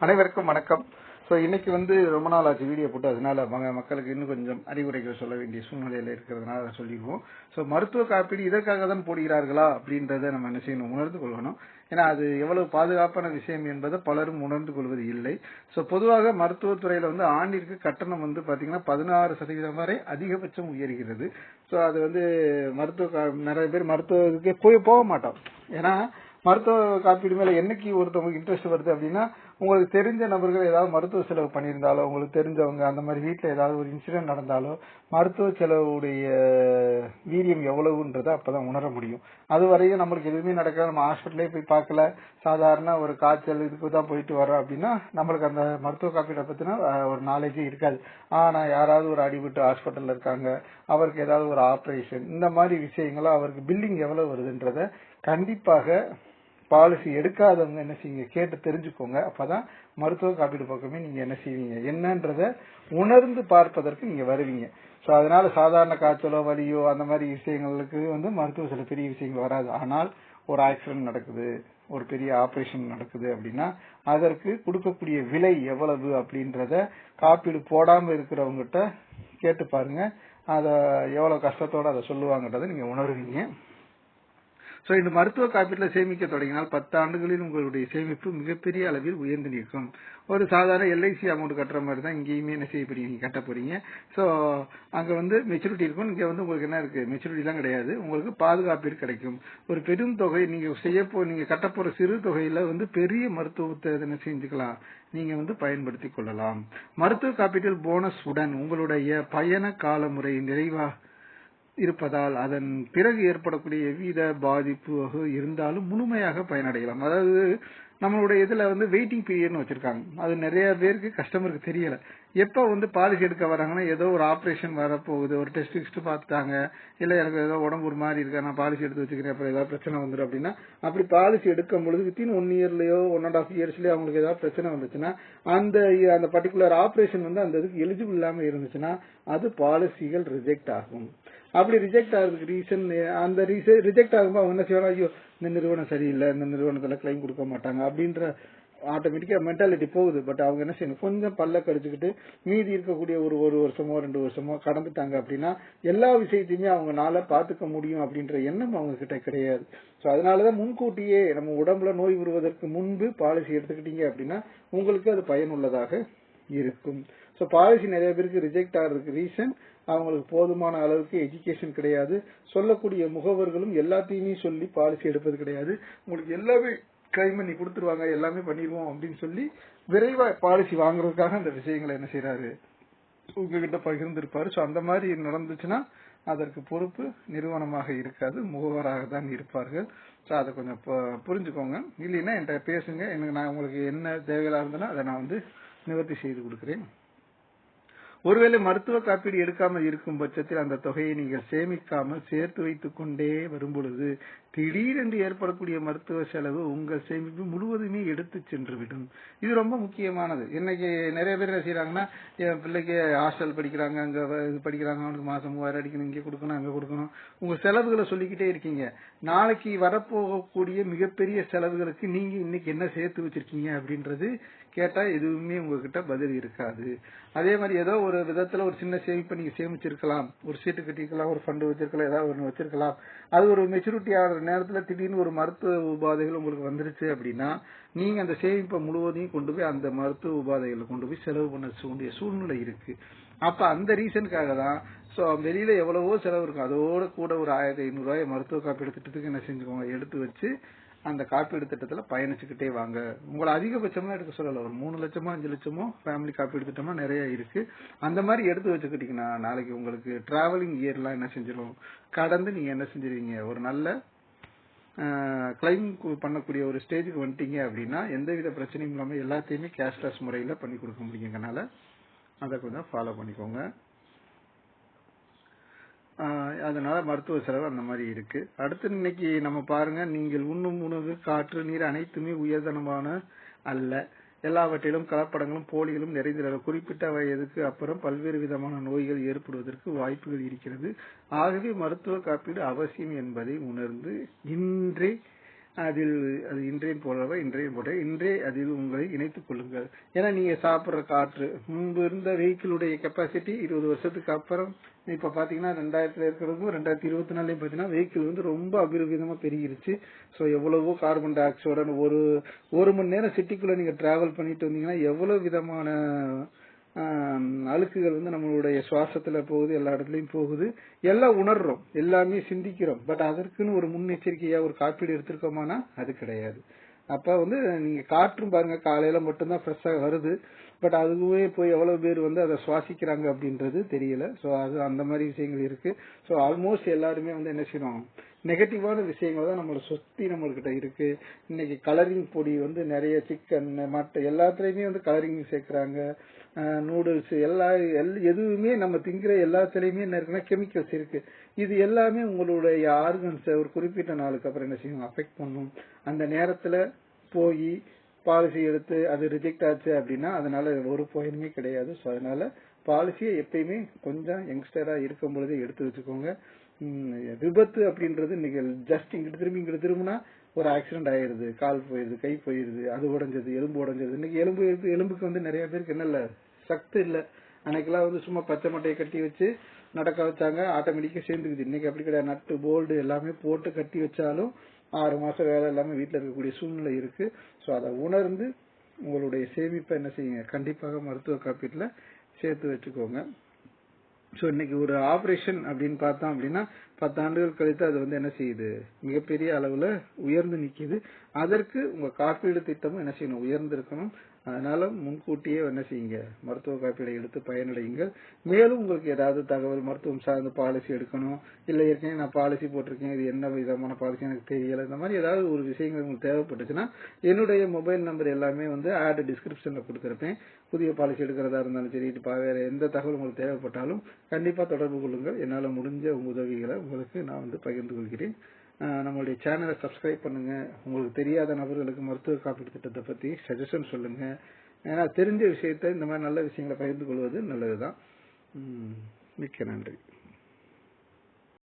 அனைவருக்கும் வணக்கம். ஸோ இன்னைக்கு வந்து ரொம்ப நாள் ஆச்சு வீடியோ போட்டு அதனால மக்களுக்கு இன்னும் கொஞ்சம் அறிவுரைகள் சொல்ல வேண்டிய சூழ்நிலையில இருக்கிறதுனால அதை சொல்லிடுவோம். ஸோ மருத்துவ காப்பீடு இதற்காக தான் போடுகிறார்களா அப்படின்றத நம்ம என்ன செய்யணும் உணர்ந்து கொள்ளணும். ஏன்னா அது எவ்வளவு பாதுகாப்பான விஷயம் என்பதை பலரும் உணர்ந்து கொள்வது இல்லை. ஸோ பொதுவாக மருத்துவத்துறையில வந்து ஆண்டிற்கு கட்டணம் வந்து பாத்தீங்கன்னா பதினாறு சதவீதம் வரை அதிகபட்சம் உயர்கிறது. ஸோ அது வந்து மருத்துவ கா- நிறைய பேர் மருத்துவத்துக்கே போய் போக மாட்டோம். ஏன்னா மருத்துவ காப்பீடு மேல என்னைக்கு ஒருத்தவங்களுக்கு இன்ட்ரெஸ்ட் வருது அப்படின்னா உங்களுக்கு தெரிஞ்ச நபர்கள் ஏதாவது மருத்துவ செலவு பண்ணியிருந்தாலோ உங்களுக்கு தெரிஞ்சவங்க அந்த மாதிரி வீட்டில் ஏதாவது ஒரு இன்சிடென்ட் நடந்தாலோ மருத்துவ செலவுடைய வீரியம் எவ்வளவுன்றதை அப்பதான் உணர முடியும். அது வரையும் நம்மளுக்கு எதுவுமே நடக்காது. நம்ம ஹாஸ்பிட்டலே போய் பார்க்கல. சாதாரண ஒரு காய்ச்சல் இதுக்கு தான் போயிட்டு வரோம் அப்படின்னா நம்மளுக்கு அந்த மருத்துவ காப்பீடை பத்தின ஒரு நாலேஜே இருக்காது. ஆனா யாராவது ஒரு அடிபட்டு ஹாஸ்பிட்டல்ல இருக்காங்க. அவருக்கு ஏதாவது ஒரு ஆபரேஷன் இந்த மாதிரி விஷயங்களும் அவருக்கு பில்லிங் எவ்வளவு வருதுன்றத கண்டிப்பாக பாலிசி எடுக்காதவங்க என்ன செய்யுங்க கேட்டு தெரிஞ்சுக்கோங்க. அப்பதான் மருத்துவ காப்பீடு பக்கமே நீங்க என்ன செய்வீங்க? என்னன்றத உணர்ந்து பார்ப்பதற்கு நீங்க வருவீங்க. சோ அதனால சாதாரண காய்ச்சலோ வலியோ அந்த மாதிரி விஷயங்களுக்கு வந்து மருத்துவ சில பெரிய விஷயங்கள் வராது. ஆனால் ஒரு ஆக்சிடென்ட் நடக்குது ஒரு பெரிய ஆபரேஷன் நடக்குது அப்படின்னா அதற்கு கொடுக்கக்கூடிய விலை எவ்வளவு அப்படின்றத காப்பீடு போடாம இருக்கிறவங்ககிட்ட கேட்டு பாருங்க. அத எவ்வளவு கஷ்டத்தோட அதை சொல்லுவாங்கன்றதை நீங்க உணர்வீங்க. சோ இந்த மருத்துவ காப்பீட்டில் சேமிக்க தொடங்கினால் பத்து ஆண்டுகளில் உங்களுடைய சேமிப்பு மிகப்பெரிய அளவில் உயர்ந்து நிற்கும். ஒரு சாதாரண எல்ஐசி அமௌண்ட் கட்டுற மாதிரி தான் இங்கேயுமே என்ன செய்ய போறீங்க? நீங்க கட்ட போறீங்க. சோ அங்க வந்து மெச்சூரிட்டி இருக்கும். இங்க வந்து உங்களுக்கு என்ன இருக்கு? மெச்சூரிட்டிலாம் கிடையாது. உங்களுக்கு பாதுகாப்பீடு கிடைக்கும். ஒரு பெரும் தொகை நீங்க செய்ய போ நீங்க கட்ட போற சிறு தொகையில வந்து பெரிய மருத்துவத்தை என்ன செஞ்சுக்கலாம். நீங்க வந்து பயன்படுத்திக் கொள்ளலாம். மருத்துவ காப்பீட்டில் போனஸ் உடன் உங்களுடைய பயண கால முறை நிறைவாக இருப்பதால் அதன் பிறகு ஏற்படக்கூடிய எவ்வித பாதிப்பு இருந்தாலும் முழுமையாக பயனடையலாம். அதாவது நம்மளுடைய இதில் வந்து வெயிட்டிங் பீரியட்னு வச்சுருக்காங்க. அது நிறைய பேருக்கு கஸ்டமருக்கு தெரியல. எப்போ வந்து பாலிசி எடுக்க வராங்கன்னா ஏதோ ஒரு ஆப்ரேஷன் வரப்போகுது ஒரு டெஸ்ட் கிஸ்ட்டு பார்த்துட்டாங்க இல்லை எனக்கு ஏதோ உடம்பு ஒரு மாதிரி இருக்கா நான் பாலிசி எடுத்து வச்சுக்கிறேன் அப்புறம் ஏதாவது பிரச்சனை வந்துடும் அப்படின்னா அப்படி பாலிசி எடுக்கும் பொழுது வித்தின் ஒன் இயர்லேயோ ஒன் அண்ட் ஆஃப் இயர்ஸ்லயோ அவங்களுக்கு ஏதாவது பிரச்சனை வந்துச்சுன்னா அந்த அந்த பர்டிகுலர் ஆப்ரேஷன் வந்து அந்த இதுக்கு எலிஜிபிள் இல்லாமல் இருந்துச்சுன்னா அது பாலிசிகள் ரிஜெக்ட் ஆகும். அப்படி ரிஜெக்ட் ஆகிறதுக்கு ரீசன் அந்த ரீசன் ரிஜெக்ட் ஆகும்போது அவங்க என்ன செய்வாங்க? ஐயோ இந்த நிறுவனம் சரியில்லை இந்த நிறுவனத்தில் கிளைம் கொடுக்க மாட்டாங்க அப்படின்ற ஆட்டோமேட்டிக்கா மென்டாலிட்டி போகுது. பட் அவங்க என்ன செய்யணும்? கொஞ்சம் பல்ல கடிச்சுக்கிட்டு மீதி இருக்கக்கூடிய ஒரு ஒரு வருஷமோ ரெண்டு வருஷமோ கடந்துட்டாங்க அப்படின்னா எல்லா விஷயத்தையுமே அவங்கனால பாத்துக்க முடியும் அப்படின்ற எண்ணம் அவங்க கிட்ட கிடையாது. சோ அதனாலதான் முன்கூட்டியே நம்ம உடம்புல நோய் வருவதற்கு முன்பு பாலிசி எடுத்துக்கிட்டீங்க அப்படின்னா உங்களுக்கு அது பயனுள்ளதாக இருக்கும். ஸோ பாலிசி நிறைய பேருக்கு ரிஜெக்ட் ஆகிறதுக்கு ரீசன் அவங்களுக்கு போதுமான அளவுக்கு எஜுகேஷன் கிடையாது. சொல்லக்கூடிய முகவர்களும் எல்லாத்தையுமே சொல்லி பாலிசி எடுப்பது கிடையாது. உங்களுக்கு எல்லாமே கிளைம் பண்ணி கொடுத்துருவாங்க எல்லாமே பண்ணிடுவோம் அப்படின்னு சொல்லி விரைவா பாலிசி வாங்குறதுக்காக அந்த விஷயங்களை என்ன செய்யறாரு உங்ககிட்ட பகிர்ந்திருப்பாரு. ஸோ அந்த மாதிரி நடந்துச்சுன்னா அதற்கு பொறுப்பு நிறுவனமாக இருக்காது முகவராக தான் இருப்பார்கள். ஸோ அதை கொஞ்சம் புரிஞ்சுக்கோங்க. இல்லைன்னா என்கிட்ட பேசுங்க. எனக்கு நான் உங்களுக்கு என்ன தேவையா இருந்தேன்னா அதை நான் வந்து நிவர்த்தி செய்து கொடுக்கிறேன். ஒருவேளை மருத்துவ காப்பீடு எடுக்காமல் இருக்கும் பட்சத்தில் அந்த தொகையை நீங்கள் சேமிக்காமல் சேர்த்து வைத்துக் கொண்டே வரும் பொழுது திடீரென்று ஏற்படக்கூடிய மருத்துவ செலவு உங்கள் சேமிப்பு முழுவதுமே எடுத்து சென்று விடும் இது ரொம்ப முக்கியமானது. இன்னைக்கு நிறைய பேர் என்ன செய்யறாங்கன்னா என் பிள்ளைக்கு ஹாஸ்டல் படிக்கிறாங்க அங்க இது படிக்கிறாங்க அவனுக்கு மாசம் மூவாயிரம் அடிக்கணும் இங்க கொடுக்கணும் அங்க கொடுக்கணும். உங்க செலவுகளை சொல்லிக்கிட்டே இருக்கீங்க. நாளைக்கு வரப்போகக்கூடிய மிகப்பெரிய செலவுகளுக்கு நீங்க இன்னைக்கு என்ன சேர்த்து வச்சிருக்கீங்க அப்படின்றது கேட்டா எதுவுமே உங்ககிட்ட பதில் இருக்காது. அதே மாதிரி ஏதோ ஒரு விதத்துல ஒரு சின்ன சேமிப்பை நீங்க சேமிச்சிருக்கலாம். ஒரு சீட்டு கட்டிருக்கலாம் ஒரு ஃபண்ட் வச்சிருக்கலாம் ஏதாவது ஒன்று வச்சிருக்கலாம். அது ஒரு மெச்சூரிட்டி ஒரு நேரத்துல திடீர்னு ஒரு மருத்துவ உபாதைகள் உங்களுக்கு வந்துருச்சு அப்படின்னா நீங்க அந்த சேமிப்பை முழுவதையும் கொண்டு போய் அந்த மருத்துவ உபாதைகளை கொண்டு போய் செலவு பண்ண சூழ்நிலை இருக்கு. அப்ப அந்த ரீசனுக்காக தான் சோ வெளியில எவ்வளவோ செலவு இருக்கும் அதோட கூட ஒரு ஆயிரத்தி ஐநூறு மருத்துவ காப்பீடு திட்டத்துக்கு என்ன செஞ்சுக்கோங்க எடுத்து வச்சு அந்த காப்பீடு திட்டத்துல பயணிச்சுக்கிட்டே வாங்க. உங்களை அதிகபட்சமா எடுக்க சொல்லல ஒரு மூணு லட்சமோ அஞ்சு லட்சமோ ஃபேமிலி காப்பீடு திட்டமா நிறைய இருக்கு. அந்த மாதிரி எடுத்து வச்சுக்கிட்டீங்கன்னா நாளைக்கு உங்களுக்கு டிராவலிங் இயர்லாம் என்ன செஞ்சிடும் கடந்து நீங்க என்ன செஞ்சிருவீங்க? ஒரு நல்ல கிளைம் பண்ணக்கூடிய ஒரு ஸ்டேஜுக்கு வந்துட்டீங்க அப்படின்னா எந்தவித பிரச்சனையும் இல்லாமல் எல்லாத்தையுமே கேஷ்லெஸ் முறையில் பண்ணி கொடுக்க முடியுங்கனால அதை கொஞ்சம் ஃபாலோ பண்ணிக்கோங்க. அதனால மருத்துவ செலவு அந்த மாதிரி இருக்கு. அடுத்து இன்னைக்கு நம்ம பாருங்க நீங்கள் உண்ணும் உணவு காற்று நீர் அனைத்துமே உயர்தனமான அல்ல. எல்லாவற்றிலும் கலப்படங்களும் போலிகளும் நிறைந்துள்ளன குறிப்பிட்ட வயதுக்கு அப்புறம் பல்வேறு விதமான நோய்கள் ஏற்படுவதற்கு வாய்ப்புகள் இருக்கிறது. ஆகவே மருத்துவ காப்பீடு அவசியம் என்பதை உணர்ந்து இன்றே அதில் அது இன்றையும் போலவா இன்றையும் போல இன்றே அதில் உங்களை இணைத்துக் கொள்ளுங்கள். ஏன்னா நீங்க சாப்பிடுற காற்று முன்பு இருந்த வெஹிக்கிளுடைய கெப்பாசிட்டி இருபது வருஷத்துக்கு அப்புறம் இப்ப பாத்தீங்கன்னா ரெண்டாயிரத்துல இருக்கிறதுக்கும் ரெண்டாயிரத்தி இருபத்தி நாலுலயும் பாத்தீங்கன்னா வெஹிக்கிள் வந்து ரொம்ப அபிரவிதமா பெருகிருச்சு. ஸோ எவ்வளவோ கார்பன் டை ஆக்சைடு ஒரு ஒரு மணி நேரம் சிட்டிக்குள்ள நீங்க டிராவல் பண்ணிட்டு வந்தீங்கன்னா எவ்வளவு விதமான அழுக்குகள் வந்து நம்மளுடைய சுவாசத்துல போகுது எல்லா இடத்துலயும் போகுது. எல்லாம் உணர்றோம் எல்லாமே சிந்திக்கிறோம். பட் அதற்குன்னு ஒரு முன்னெச்சரிக்கையா ஒரு காப்பீடு எடுத்திருக்கோமானா அது கிடையாது. அப்ப வந்து நீங்க காற்றும் பாருங்க காலையில மட்டும்தான் ஃப்ரெஷ்ஷா வருது. பட் அதுவே போய் எவ்வளவு பேர் வந்து அதை சுவாசிக்கிறாங்க அப்படின்றது தெரியல. ஸோ அது அந்த மாதிரி விஷயங்கள் இருக்கு. ஸோ ஆல்மோஸ்ட் எல்லாருமே வந்து என்ன செய்யணும் நெகட்டிவான விஷயங்கள் தான் நம்மளை சுத்தி நம்மள்கிட்ட இருக்கு. இன்னைக்கு கலரிங் பொடி வந்து நிறைய சிக்கன் மட்ட எல்லாத்துலயுமே வந்து கலரிங் சேர்க்கிறாங்க. நூடுல்ஸ் எல்லா எல்- எதுவுமே நம்ம திங்கிற எல்லாத்துலயுமே என்ன இருக்குன்னா கெமிக்கல்ஸ் இருக்கு. இது எல்லாமே உங்களுடைய ஆர்கன்ஸை ஒரு குறிப்பிட்ட நாளுக்கு அப்புறம் என்ன செய்யும்? அஃபெக்ட் பண்ணும். அந்த நேரத்துல போய் பாலிசி எடுத்து அது ரிஜெக்ட் ஆச்சு அப்படின்னா அதனால ஒரு பயனுமே கிடையாது. ஸோ அதனால பாலிசியை எப்பயுமே கொஞ்சம் யங்ஸ்டரா இருக்கும் பொழுதே எடுத்து வச்சுக்கோங்க. விபத்து அப்படின்றது இன்னைக்கு ஜஸ்ட் இங்கிட்டு திரும்பி இங்கிட்டு திரும்பினா ஒரு ஆக்சிடென்ட் ஆயிருது கால் போயிருது கை போயிருது அது உடஞ்சது எலும்பு உடஞ்சது. இன்னைக்கு எலும்பு எலும்பு- எலும்புக்கு வந்து நிறைய பேருக்கு என்ன இல்ல சக்தி இல்ல. அன்னைக்கெல்லாம் வந்து சும்மா பச்சை மட்டையை கட்டி வச்சு நடக்க வச்சாங்க. ஆட்டோமேட்டிக்கா சேர்ந்துக்குது. இன்னைக்கு அப்படி கிடையாது. நட்டு போல்டு எல்லாமே போட்டு கட்டி வச்சாலும் ஆறு மாசம் வேலை இல்லாம வீட்டில் இருக்கக்கூடிய சூழ்நிலை இருக்கு. ஸோ அதை உணர்ந்து உங்களுடைய சேமிப்பை என்ன செய்யுங்க? கண்டிப்பாக மருத்துவ காப்பீட்டுல சேர்த்து வச்சுக்கோங்க. சோ இன்னைக்கு ஒரு ஆபரேஷன் அப்படின்னு பார்த்தோம் அப்படின்னா பத்து ஆண்டுகள் கழித்து அது வந்து என்ன செய்யுது? மிகப்பெரிய அளவுல உயர்ந்து நிக்குது. அதற்கு உங்க காப்பீடு திட்டமும் என்ன செய்யணும்? உயர்ந்து இருக்கணும் அதனால முன்கூட்டியே என்ன செய்யுங்க? மருத்துவ காப்பீடை எடுத்து பயனடையுங்கள் மேலும் உங்களுக்கு ஏதாவது தகவல் மருத்துவம் சார்ந்த பாலிசி எடுக்கணும் இல்லை ஏற்கனவே நான் பாலிசி போட்டிருக்கேன் இது என்ன விதமான பாலிசி எனக்கு தெரியல இந்த மாதிரி ஏதாவது ஒரு விஷயங்கள் உங்களுக்கு தேவைப்பட்டுச்சுன்னா என்னுடைய மொபைல் நம்பர் எல்லாமே வந்து ஆட் டிஸ்கிரிப்ஷன்ல கொடுத்துருப்பேன். புதிய பாலிசி எடுக்கிறதா இருந்தாலும் சரி இப்போ வேற எந்த தகவல் உங்களுக்கு தேவைப்பட்டாலும் கண்டிப்பா தொடர்பு கொள்ளுங்கள். என்னால் முடிஞ்ச உதவிகளை உங்களுக்கு நான் வந்து பகிர்ந்து கொள்கிறேன். நம்மளுடைய சேனலை சப்ஸ்கிரைப் பண்ணுங்க. உங்களுக்கு தெரியாத நபர்களுக்கு மருத்துவ காப்பீடு திட்டத்தை பத்தி சஜஷன் சொல்லுங்க. ஏன்னா தெரிஞ்ச விஷயத்த இந்த மாதிரி நல்ல விஷயங்களை பகிர்ந்து கொள்வது நல்லதுதான். மிக்க நன்றி.